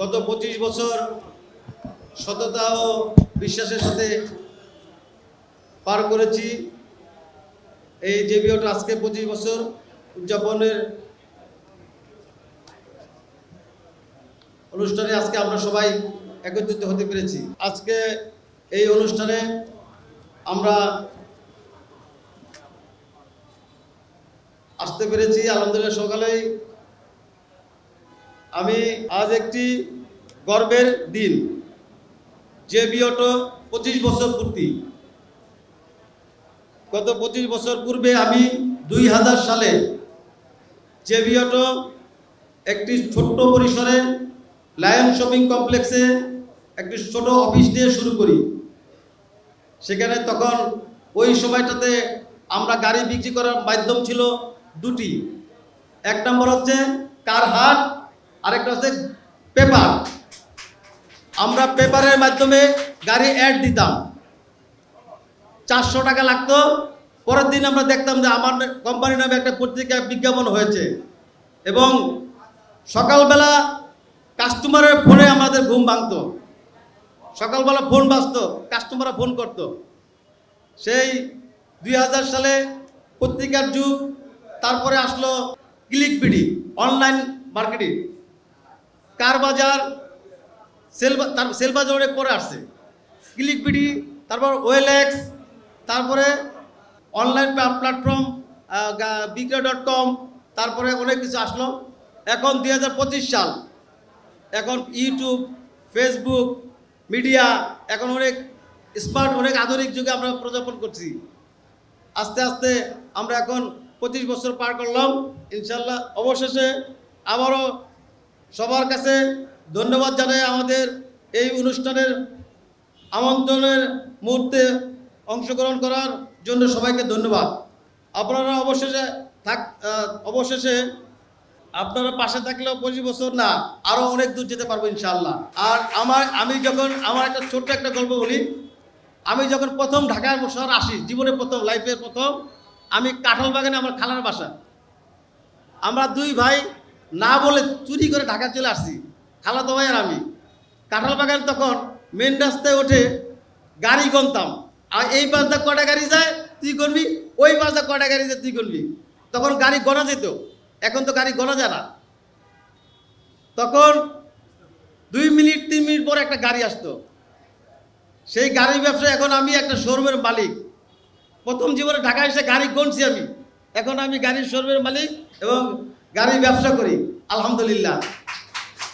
গত পঁচিশ বছর সততা ও বিশ্বাসের সাথে পার করেছি। এই যে বিয়েটা আজকে পঁচিশ বছর উদযাপনের অনুষ্ঠানে আজকে আমরা সবাই একত্রিত হতে পেরেছি। আজকে এই অনুষ্ঠানে আমরা আসতে পেরেছি। আলহামদুলিল্লাহ, সকালেই আমি আজ একটি গর্বের দিন, যে বিয়টো পঁচিশ বছর পূর্তি। গত পঁচিশ বছর পূর্বে আমি দুই হাজার সালে যে বিয়টো একটি ছোট্ট পরিসরে লায়ন শপিং কমপ্লেক্সে একটি ছোট অফিস দিয়ে শুরু করি। সেখানে তখন ওই সময়টাতে আমরা গাড়ি বিক্রি করার মাধ্যম ছিল দুটি। এক নম্বর হচ্ছে কার হাট আরেকটা হচ্ছে পেপার। আমরা পেপারের মাধ্যমে গাড়ি অ্যাড দিতাম। চারশো টাকা লাগতো। পরের দিন আমরা দেখতাম যে আমার কোম্পানি নামে একটা পত্রিকায় বিজ্ঞাপন হয়েছে। এবং সকালবেলা কাস্টমারের ফোনে আমাদের ঘুম ভাঙতো। সকালবেলা ফোন বাজতো কাস্টমাররা ফোন করতো। সেই দুই হাজার সালে পত্রিকার যুগ, তারপরে আসলো ক্লিক বিডি অনলাইন মার্কেটিং কার বাজার? সেল বা- তার সেল বাজার অনেক পরে আসছে। ক্লিক বিডি, তারপর ওয়েলএক্স তারপরে online platform Bikroy dot com, তারপরে অনেক কিছু আসলো। এখন দুই হাজার পঁচিশ সাল। এখন ইউটিউব, ফেসবুক, মিডিয়া, এখন অনেক স্মার্ট, অনেক আধুনিক যুগে আমরা প্রযাপন করছি। আস্তে আস্তে আমরা এখন পঁচিশ বছর পার করলাম। ইনশাল্লাহ অবশেষে আবারও সবার কাছে ধন্যবাদ জানাই আমাদের এই অনুষ্ঠানের আমন্ত্রণের মুহূর্তে অংশগ্রহণ করার জন্য সবাইকে ধন্যবাদ। আপনারা অবশেষে থাক অবশেষে আপনারা পাশে থাকলেও পঁচিশ বছর না আরও অনেক দূর যেতে পারব ইনশাল্লাহ আর আমার আমি যখন আমার একটা ছোট্ট একটা গল্প বলি, আমি যখন প্রথম ঢাকার শহর আসি জীবনে প্রথম, লাইফের প্রথম, আমি কাঁঠাল বাগানে আমার খালার বাসা। আমরা দুই ভাই না বলে চুরি করে ঢাকা চলে আসছি। খালাতো ভাই আর আমি। কাঁঠাল বাগান তখন মেন রাস্তায় ওঠে, গাড়ি গনতাম। আর এই পাশটা কটা গাড়ি যায়? তুই করবি ওই পাশটা কটা গাড়ি যায় তুই করবি তখন গাড়ি গণা যেত, এখন তো গাড়ি গণা যায় না। তখন দুই মিনিট, তিন মিনিট পর একটা গাড়ি আসতো। সেই গাড়ি ব্যবসা এখন আমি একটা শোরুমের মালিক। প্রথম জীবনে ঢাকা এসে গাড়ি গনছি আমি। এখন আমি গাড়ির শোরুমের মালিক এবং গাড়ি ব্যবসা করি আলহামদুলিল্লাহ।